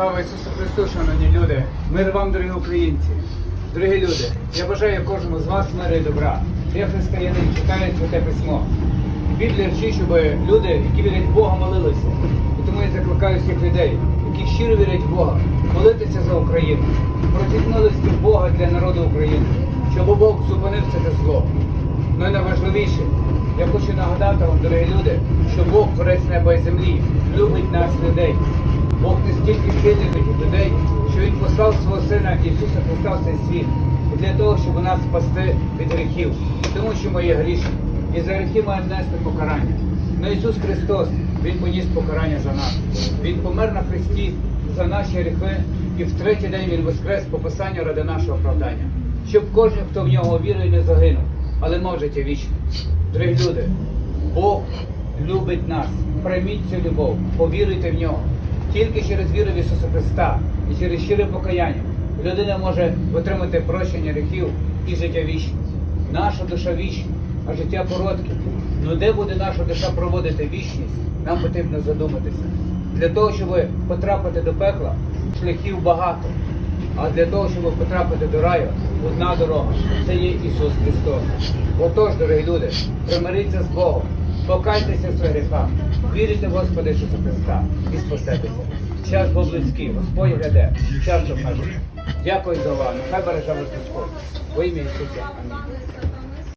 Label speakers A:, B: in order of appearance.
A: Слава Ісусу Христу, шановні люди! Мир вам, дорогі українці! Дорогі люди, я бажаю кожному з вас миру і добра. Я християнин, читаю святе письмо. Біблія вчить, щоб люди, які вірять в Бога, молилися. І тому я закликаю всіх людей, які щиро вірять в Бога, молитися за Україну, просіть милості Бога для народу України, щоб Бог зупинив це зло. Ну і найважливіше, я хочу нагадати вам, дорогі люди, що Бог творець неба і землі, любить нас, людей. Бог не стільки любить людей, що Він послав свого Сина Ісуса Христа в цей світ для того, щоб нас спасти від гріхів, тому що ми є грішні. І за гріхи маємо нести покарання. Но Ісус Христос, Він поніс покарання за нас. Він помер на Христі за наші гріхи, і в третій день Він воскрес по писанню ради нашого оправдання, щоб кожен, хто в нього вірує, не загинув, але мав життя вічне. Дорогі люди, Бог любить нас. Прийміть цю любов, повіруйте в нього. Тільки через віру в Ісуса Христа і через щире покаяння людина може отримати прощення гріхів і життя вічне. Наша душа вічна, а життя коротке. Ну де буде наша душа проводити вічність, нам потрібно задуматися. Для того, щоб потрапити до пекла, шляхів багато. А для того, щоб потрапити до раю, одна дорога це є Ісус Христос. Отож, дорогі люди, примиріться з Богом, покайтеся в своїх гріхах, вірите в Господа Ісуса Христа і спасетеся. Час був близький, Господь гляде, час обмежений. Дякую за увагу. Хай береже вас Господь. Во ім'я Ісуса. Амінь.